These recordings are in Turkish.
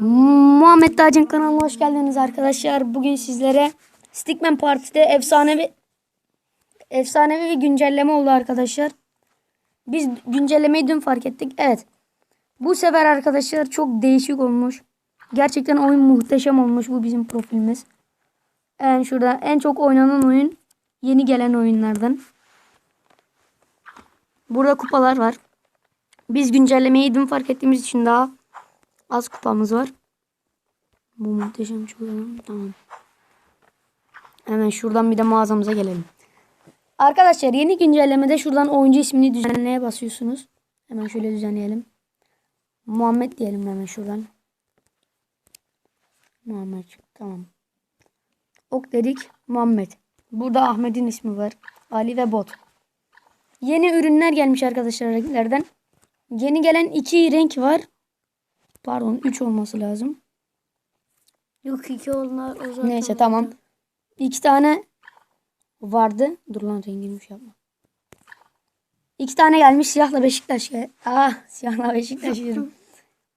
Muhammed Dağcın kanalına hoş geldiniz arkadaşlar. Bugün sizlere Stickman Parti'de efsanevi efsanevi bir güncelleme oldu arkadaşlar. Biz güncellemeyi dün fark ettik. Evet. Bu sefer arkadaşlar çok değişik olmuş. Gerçekten oyun muhteşem olmuş. Bu bizim profilimiz. En şurada en çok oynanan oyun yeni gelen oyunlardan. Burada kupalar var. Biz güncellemeyi dün fark ettiğimiz için daha az kupamız var. Bu muhteşem şuradan. Tamam. Hemen şuradan bir de mağazamıza gelelim. Arkadaşlar yeni güncellemede şuradan oyuncu ismini düzenleye basıyorsunuz. Hemen şöyle düzenleyelim. Muhammed diyelim hemen şuradan. Muhammed. Tamam. Ok dedik. Muhammed. Burada Ahmet'in ismi var. Ali ve Bot. Yeni ürünler gelmiş arkadaşlar renklerden. Yeni gelen iki renk var. Pardon 3 olması lazım. Yok iki onlar o zaten. Neyse tamam. İki tane vardı. Dur lan rengini şey yapma. İki tane gelmiş siyahla Beşiktaş. Ah siyahla Beşiktaş diyorum.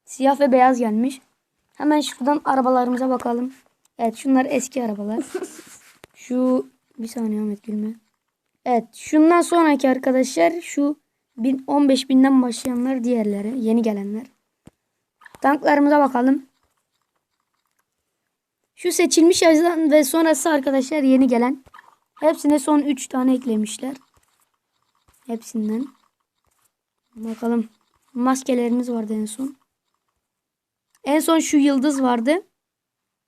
Siyah ve beyaz gelmiş. Hemen şuradan arabalarımıza bakalım. Evet şunlar eski arabalar. Şu bir saniye Ahmet gülme. Evet şundan sonraki arkadaşlar şu bin, 15 binden başlayanlar diğerleri yeni gelenler. Tanklarımıza bakalım. Şu seçilmiş yazılan ve sonrası arkadaşlar yeni gelen. Hepsine son 3 tane eklemişler. Hepsinden. Bakalım. Maskelerimiz vardı en son. En son şu yıldız vardı.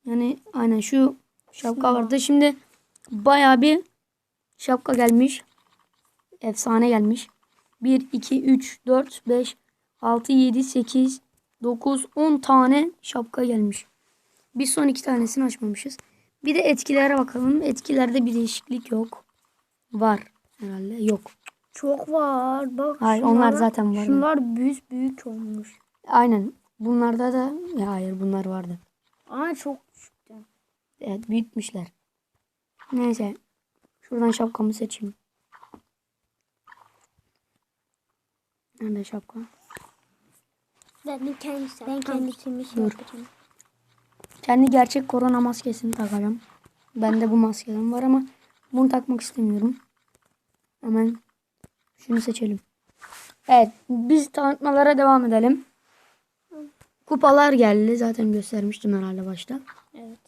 Yani aynen şu şapka vardı. Şimdi baya bir şapka gelmiş. Efsane gelmiş. 1, 2, 3, 4, 5, 6, 7, 8, 9, 10 tane şapka gelmiş. Bir son iki tanesini açmamışız. Bir de etkilere bakalım. Etkilerde bir değişiklik yok. Var herhalde. Yok. Çok var. Bak. Hayır, onlar şunlara- zaten var. Şunlar büyük büyük olmuş. Aynen. Bunlarda da ya hayır bunlar vardı. Ama çok küçüktü. Evet büyütmüşler. Neyse. Şuradan şapkamı seçeyim. Nerede şapka? Ben kendi ben kendisini şey Dur. yapacağım. Kendi gerçek korona maskesini takacağım. Bende bu maskeden var ama bunu takmak istemiyorum. Hemen şunu seçelim. Evet biz tanıtmalara devam edelim. Kupalar geldi. Zaten göstermiştim herhalde başta. Evet.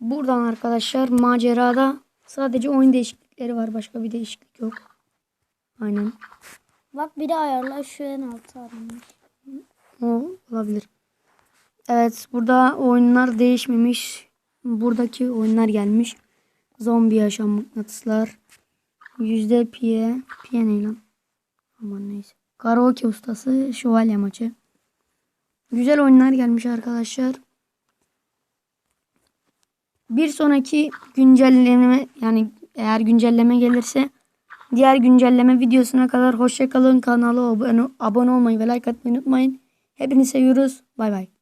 Buradan arkadaşlar macerada sadece oyun değişiklikleri var. Başka bir değişiklik yok. Aynen. Bak biri ayarlar şu en altı aramış. Olabilir. Evet burada oyunlar değişmemiş. Buradaki oyunlar gelmiş. Zombi yaşam mıknatıslar. Yüzde piye. Piye ne lan? Aman neyse. Karaoke ustası. Şövalye maçı. Güzel oyunlar gelmiş arkadaşlar. Bir sonraki güncelleme yani eğer güncelleme gelirse diğer güncelleme videosuna kadar hoşça kalın. Kanala abone olmayı ve like atmayı unutmayın. Hepinizi seviyoruz. Bay bay.